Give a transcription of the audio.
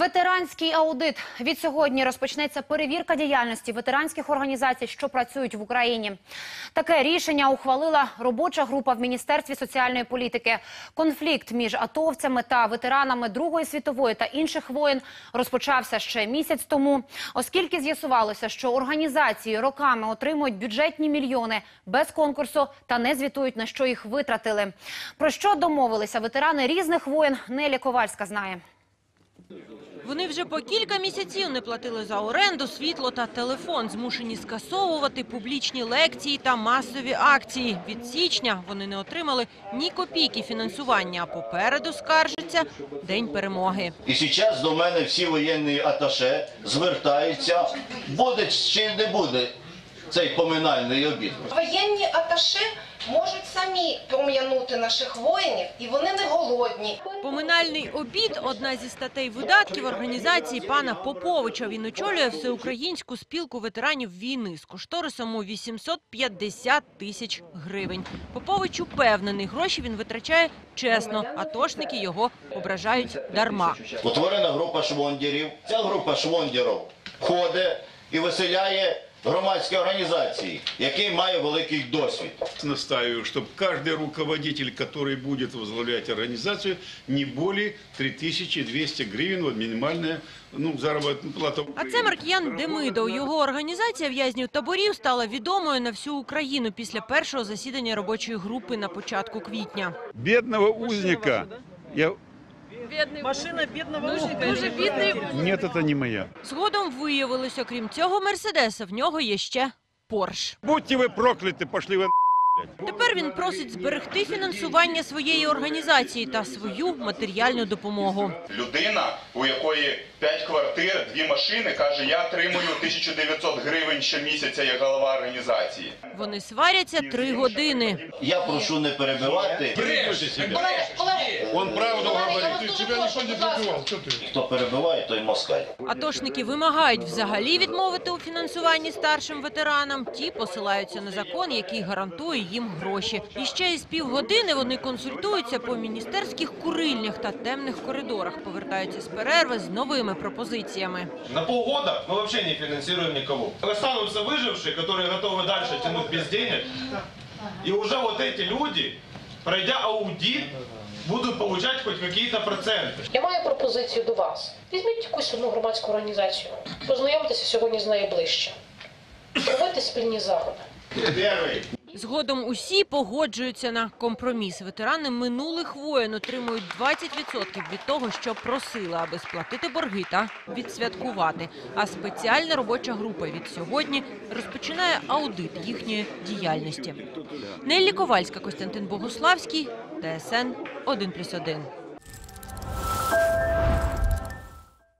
Ветеранський аудит від сьогодні розпочнеться перевірка діяльності ветеранських організацій, що працюють в Україні. Таке рішення ухвалила робоча група в міністерстві соціальної політики. Конфлікт між атовцями та ветеранами Другої світової та інших воєн розпочався ще місяць тому, оскільки з'ясувалося, що організації роками отримують бюджетні мільйони без конкурсу та не звітують на що їх витратили. Про що домовилися ветерани різних воєн, Нелі Ковальська знає. Вони вже по кілька місяців не платили за оренду, світло та телефон, змушені скасовувати публічні лекції та масові акції. Від січня вони не отримали ні копійки фінансування, а попереду скаржаться День перемоги. І зараз до мене всі воєнні аташе звертаються, буде чи не буде цей поминальний обід. Воєнні аташе можуть самі пом'янути наших воїнів, і вони не голодні. Поминальний обід – одна зі статей видатків організації пана Поповича. Він очолює всеукраїнську спілку ветеранів війни з кошторисом у 850 тисяч гривень. Попович упевнений, гроші він витрачає чесно, атошники його ображають дарма. Утворена група швондерів. Ця група швондерів ходить і виселяє громадські організації, який має великий досвід. Настаиваю, чтобы каждый руководитель, который будет возглавлять организацию, не более 3200 гривен, вот минимальная ну, заработная плата. А це Марк'ян Демидов. Його організація в'язнів таборів стала відомою на всю Україну після першого засідання робочої групи на початку квітня. Бедного узника. Я... Машина бідного Дуже бідний. Нет, это не моя. Згодом виявилось, окрім цього Мерседеса, в нього є ще Порш. Будьте вы прокляты, пошли вы Тепер він просить зберегти фінансування своєї організації та свою матеріальну допомогу. Людина, у якої 5 квартир, дві машини, каже, я отримую 1900 гривень щомісяця як голова організації. Вони сваряться три години. Я прошу не перебивати. Он правду говорит. Ты себя никто не пробивал. Хто перебиває, той москаль. Атошники вимагають взагалі відмовити у фінансуванні старшим ветеранам. Ті посилаються на закон, який гарантує їм гроші. І ще із півгодини вони консультуються по міністерських курильнях та темних коридорах. Повертаються з перерви з новими пропозиціями. На полгода мы вообще не финансируем никого. Останутся выжившие, которые готовы дальше тянуть без денег. И уже вот эти люди, пройдя аудит, будут получать хоть какие-то проценты. Я маю пропозицію до вас. Візьміть якусь одну громадську організацію, познайомтеся сьогодні з нею ближче. Проводьте спільні заходи. Перший. Згодом усі погоджуються на компроміс. Ветерани минулих воєн отримують 20% від того, що просили, аби сплатити борги та відсвяткувати. А спеціальна робоча група від сьогодні розпочинає аудит їхньої діяльності. Неллі Ковальська, Костянтин Богославський, ТСН 1+,1.